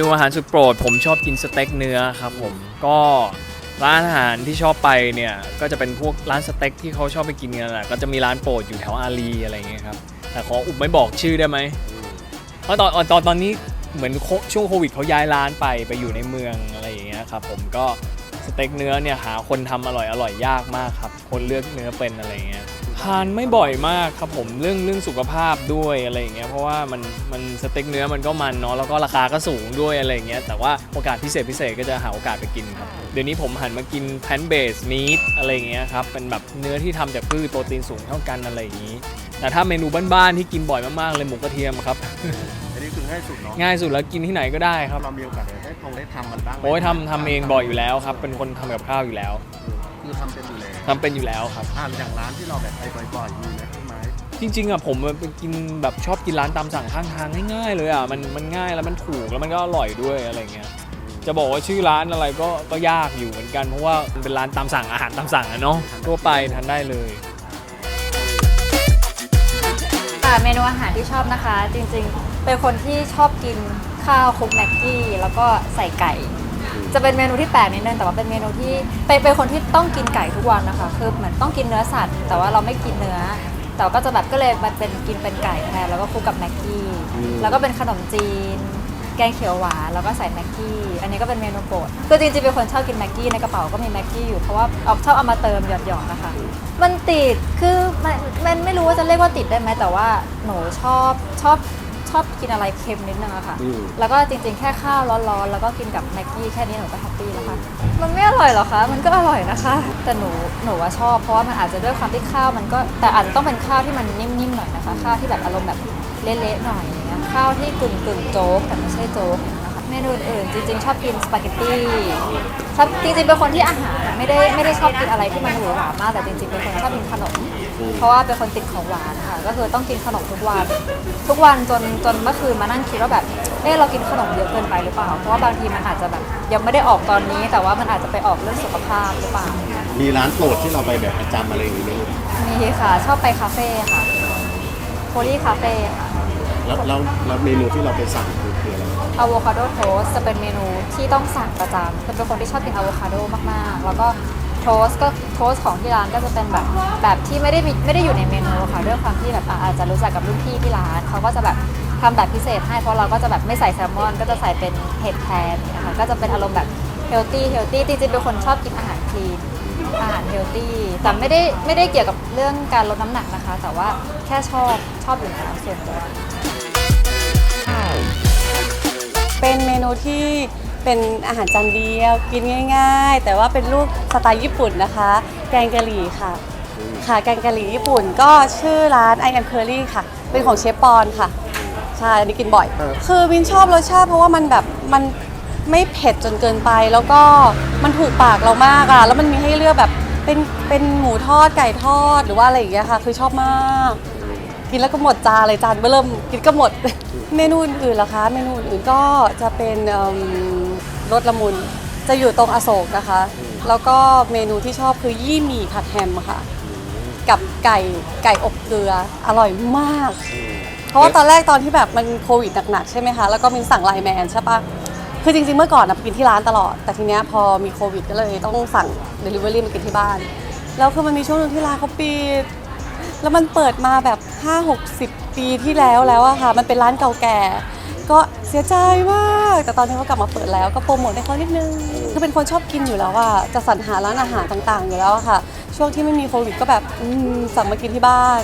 นูอาหารสุดโปรด ผมชอบกินสเต็กเนื้อครับผมก็ร้านอาหารที่ชอบไปเนี่ยก็จะเป็นพวกร้านสเต็กที่เขาชอบไปกินกันแหละก็จะมีร้านโปรดอยู่แถวอารีอะไรอย่างเงี้ยครับแต่ขออุบไม่บอกชื่อได้ไหมเพราะตอนตอนตอนนี้เหมือนช่วงโควิดเขาย้ายร้านไปไปอยู่ในเมืองอะไรอย่างเงี้ยครับผมก็สเต็กเนื้อเนี่ยหาคนทำอร่อยอร่อยยากมากครับ คนเลือกเนื้อเป็นอะไรอย่างเงี้ย ทานไม่บ่อยมากครับผมเรื่องเรื่องสุขภาพด้วยอะไรอย่างเงี้ยเพราะว่ามันมันสเต็กเนื้อมันก็มันเนาะแล้วก็ราคาก็สูงด้วยอะไรอย่างเงี้ยแต่ว่าโอกาสพิเศษพิเศษก็จะหาโอกาสไปกินครับเดี๋ยวนี้ผมหันมากินแพนเบสมีทอะไรอย่างเงี้ยครับเป็นแบบเนื้อที่ทำจากพืชโปรตีนสูงเท่ากันอะไรอย่างงี้แต่ถ้าเมนูบ้านๆที่กินบ่อยมากๆเลยหมูกระเทียมครับอันนี้คือง่ายสุดเนาะง่ายสุดแล้วกินที่ไหนก็ได้ครับเรามีโอกาสได้ทงได้ทำมันบ้างไหมโอ้ยทำทำเองบ่อยอยู่แล้วครับเป็นคนทำกับข้าวอยู่แล้ว คือทำเป็นอยู่แล้วทำเป็นอยู่แล้วครับ อ่าอย่างร้านที่เราแบบไปบ่อยๆมีไหมพี่ไม้จริงๆอะผมไปกินแบบชอบกินร้านตามสั่งข้างทางง่ายๆเลยอะมันมันง่ายแล้วมันถูกแล้วมันก็อร่อยด้วยอะไรเงี้ยจะบอกว่าชื่อร้านอะไรก็ก็ยากอยู่เหมือนกันเพราะว่ามันเป็นร้านตามสั่งอาหารตามสั่งอะเนาะทั่วไปทานได้เลย ค่ะเมนูอาหารที่ชอบนะคะ จริงๆ เป็นคนที่ชอบกินข้าวคลุกแม็กกี้ แล้วก็ใส่ไก่ จะเป็นเมนูที่แปลกนิดนึงแต่ว่าเป็นเมนูที่เป็นเป็นคนที่ต้องกินไก่ทุกวันนะคะคือเหมือนต้องกินเนื้อสัตว์ แต่ว่าเราไม่กินเนื้อ แต่ก็จะแบบก็เลยมาเป็นกินเป็นไก่แทนแล้วก็คลุกกับแม็กกี้แล้วก็เป็นขนมจีน แกงเขียวหวานแล้วก็ใส่แม็กกี้ อันนี้ก็เป็นเมนูโปรดคือจริงๆเป็นคนชอบกินแม็กกี้ในกระเป๋าก็มีแม็กกี้อยู่เพราะว่าเอาชอบเอามาเติมหยอดๆนะคะ มันติดคือมันมันไม่รู้ว่าจะเรียกว่าติดได้ไหมแต่ว่าหนูชอบชอบช อบกินอะไรเค็มนิดนึงอะค่ะแล้วก็จริงๆแค่ข้าวร้อนๆ แล้วก็กินกับแม็กกี้แค่นี้หนูก็แฮปปี้แล้วค่ะ มันไม่อร่อยหรอคะ มันก็อร่อยนะคะ แต่หนูหนูว่าชอบเพราะว่ามันอาจจะด้วยความที่ข้าวมันก็แต่อาจจะต้องเป็นข้าวที่มันนิ่มๆหน่อยนะคะ ข้าวที่แบบอารมณ์แบบเละๆหน่อยอย่างเงี้ยข้าวที่กึ่งกึ่งๆโจ๊กแต่ไม่ใช่โจ๊กอย่างเงี้ยนะคะเมนูอื่นๆจริงๆ ชอบกินสปาเกตตี้ชอบจริงๆเป็นคนที่อาหารอะ ไม่ได้ไม่ได้ชอบกินอะไรที่มันหรูหรามากแต่จริงๆเป็นคนชอบกินขนม เพราะว่าเป็นคนติดของหวานค่ะก็คือต้องกินขนมทุกวัน ทุกวันจนจนเมื่อคืนมานั่งคิดว่าแบบเออเรากินขนมเยอะเกินไปหรือเปล่า เพราะว่าบางทีมันอาจจะแบบยังไม่ได้ออกตอนนี้ แต่ว่ามันอาจจะไปออกเรื่องสุขภาพหรือเปล่ามีร้านโปรดที่เราไปแบบประจำอะไรอย่างนี้ไหมลูกมีค่ะ ชอบไปคาเฟ่ค่ะโพลีคาเฟ่ค่ะ แล้วแล้วแล้วเมนูที่เราไปสั่งคืออะไรอะโวคาโดโทสจะเป็นเมนูที่ต้องสั่งประจำเป็นคนที่ชอบกินอะโวคาโดมากๆ แล้วก็โทสก็โทสของที่ร้านก็จะเป็นแบบแบบที่ไม่ได้มีไม่ได้อยู่ในเมนูค่ะด้วยความที่แบบอาจจะรู้จักกับรุ่นพี่ที่ร้านเขาก็จะแบบทำแบบพิเศษให้เพราะเราก็จะแบบไม่ใส่แซลมอน ก็จะใส่เป็นเห็ดแทนนะคะก็จะเป็นอารมณ์แบบเฮลตี้เฮลตี้จริงๆเป็นคนชอบกินอาหารคลีนอาหารเฮลตี้แต่ไม่ได้ไม่ได้เกี่ยวกับเรื่องการลดน้ำหนักนะคะ แต่ว่าแค่ชอบชอบอยู่แล้วส่วนตัว เป็นเมนูที่เป็นอาหารจานเดียว กินง่าย ๆ แต่ว่าเป็นรูปสไตล์ญี่ปุ่นนะคะ แกงกะหรี่ค่ะ ค่ะแกงกะหรี่ญี่ปุ่นก็ชื่อร้าน I am Curry ค่ะ เป็นของเชฟปอนค่ะใช่อันนี้กินบ่อย คือวินชอบรสชาติเพราะว่ามันแบบมันไม่เผ็ดจนเกินไป แล้วก็มันถูกปากเรามากอะแล้วมันมีให้เลือกแบบเป็นเป็นหมูทอดไก่ทอดหรือว่าอะไรอย่างเงี้ยค่ะ คือชอบมาก กินแล้วก็หมดจานเลยจานเริ่มกินก็หมด เมนูอื่นๆล่ะคะ เมนูอื่นก็จะเป็นรสละมุนจะอยู่ตรงอโศกนะคะ แล้วก็เมนูที่ชอบคือยี่หมี่ผัดแฮมค่ะ กับไก่ไก่อบเกลืออร่อยมาก เพราะว่าตอนแรกตอนที่แบบมันโควิดหนักๆใช่ไหมคะ แล้วก็มีสั่งไลน์แมนใช่ปะคือจริงๆเมื่อก่อนนะกินที่ร้านตลอด แต่ทีเนี้ยพอมีโควิดก็เลยต้องสั่ง Delivery มากินที่บ้าน แล้วคือมันมีช่วงนึงที่ร้านเขาปิด แล้วมันเปิดมาแบบ 5 60 ปีที่แล้วแล้วอะค่ะ มันเป็นร้านเก่าแก่ ก็เสียใจมากแต่ตอนนี้เขากลับมาเปิดแล้วก็โปรโมทให้เขานิดนึงคือเป็นคนชอบกินอยู่แล้วอะจะสรรหาร้านอาหารต่างๆ อยู่แล้วอะค่ะ ช่วงที่ไม่มีโควิดก็แบบอืมสั่งมากินที่บ้าน